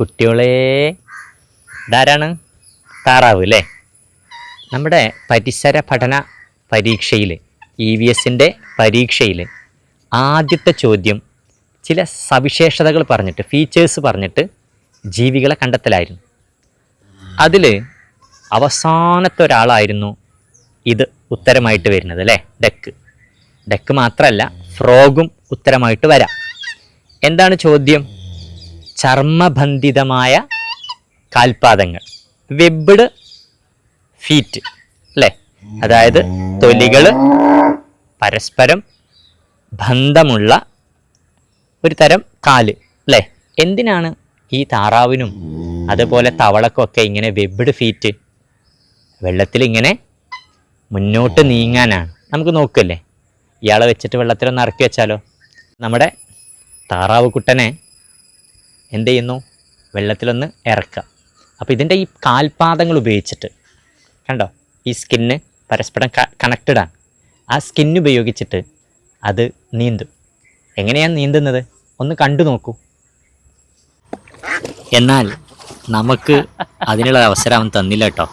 കുട്ടികളെ ഇതാരാണ്? താറാവ് അല്ലേ നമ്മുടെ പരിസര പഠന പരീക്ഷയിൽ ഇ വി എസിന്റെ പരീക്ഷയിൽ ആദ്യത്തെ ചോദ്യം ചില സവിശേഷതകൾ പറഞ്ഞിട്ട് ഫീച്ചേഴ്സ് പറഞ്ഞിട്ട് ജീവികളെ കണ്ടെത്തലായിരുന്നു. അതിൽ അവസാനത്തെ ഒരാളായിരുന്നു ഇത് ഉത്തരമായിട്ട് വരുന്നത് അല്ലേ ഡെക്ക് ഡെക്ക് മാത്രമല്ല ഫ്രോഗും ഉത്തരമായിട്ട് വരാം. എന്താണ് ചോദ്യം? ചർമ്മബന്ധിതമായ കാൽപാദങ്ങൾ. വെബ്ഡ് ഫീറ്റ് അല്ലേ? അതായത് തൊലികൾ പരസ്പരം ബന്ധമുള്ള ഒരു തരം കാൽ അല്ലേ? എന്തിനാണ് ഈ താറാവിനും അതുപോലെ തവളക്കൊക്കെ ഇങ്ങനെ വെബ്ഡ് ഫീറ്റ്? വെള്ളത്തിൽ ഇങ്ങനെ മുന്നോട്ട് നീങ്ങാനാണ്. നമുക്ക് നോക്കല്ലേ? ഇയാളെ വെച്ചിട്ട് വെള്ളത്തിലൊന്ന് ഇറക്കി വെച്ചാലോ? നമ്മുടെ താറാവ് കുട്ടനെ എന്ത് ചെയ്യുന്നു? വെള്ളത്തിലൊന്ന് ഇറക്കുക. അപ്പോൾ ഇതിന്റെ ഈ കാൽപാദങ്ങൾ ഉപയോഗിച്ചിട്ട് കണ്ടോ? ഈ സ്കിന്ന് പരസ്പരം കണക്റ്റഡാണ് ആ സ്കിന്ന് ഉപയോഗിച്ചിട്ട് അത് നീന്തും. എങ്ങനെയാണ് നീന്തുന്നത്? ഒന്ന് കണ്ടു നോക്കൂ. എന്നാൽ നമുക്ക് അതിനുള്ള അവസരം അവൻ തന്നില്ല കേട്ടോ.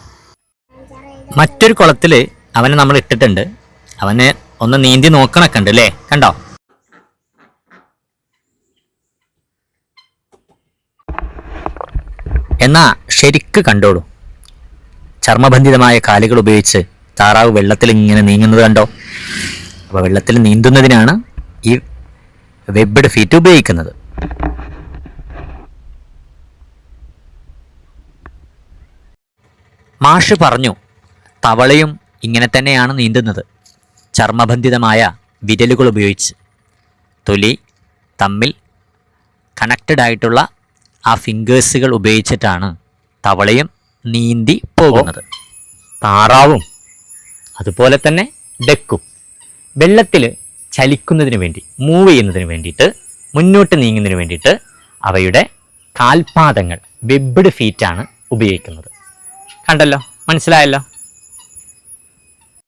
മറ്റൊരു കുളത്തിൽ അവനെ നമ്മൾ ഇട്ടിട്ടുണ്ട്. അവനെ ഒന്ന് നീന്തി നോക്കണൊക്കെ ഉണ്ട് അല്ലേ? കണ്ടോ? എന്നാ ശരിക്ക് കണ്ടോളൂ. ചർമ്മബന്ധിതമായ കാലുകൾ ഉപയോഗിച്ച് താറാവ് വെള്ളത്തിൽ ഇങ്ങനെ നീങ്ങുന്നത് കണ്ടോ? അപ്പോൾ വെള്ളത്തിൽ നീന്തുന്നതിനാണ് ഈ വെബ്ഡ് ഫീറ്റ് ഉപയോഗിക്കുന്നത്. മാഷ് പറഞ്ഞു തവളയും ഇങ്ങനെ തന്നെയാണ് നീന്തുന്നത്. ചർമ്മബന്ധിതമായ വിരലുകൾ ഉപയോഗിച്ച്. തൊലി തമ്മിൽ കണക്റ്റഡ് ആയിട്ടുള്ള ആ ഫിംഗേഴ്സുകൾ ഉപയോഗിച്ചിട്ടാണ് തവളയും നീന്തി പോകുന്നത്. താറാവും അതുപോലെ തന്നെ ഡെക്കും വെള്ളത്തിൽ ചലിക്കുന്നതിന് വേണ്ടി മൂവ് ചെയ്യുന്നതിന് വേണ്ടിയിട്ട് മുന്നോട്ട് നീങ്ങുന്നതിന് വേണ്ടിയിട്ട് അവയുടെ കാൽപാദങ്ങൾ വെബ്ഡ് ഫീറ്റാണ് ഉപയോഗിക്കുന്നത്. കണ്ടല്ലോ? മനസ്സിലായല്ലോ?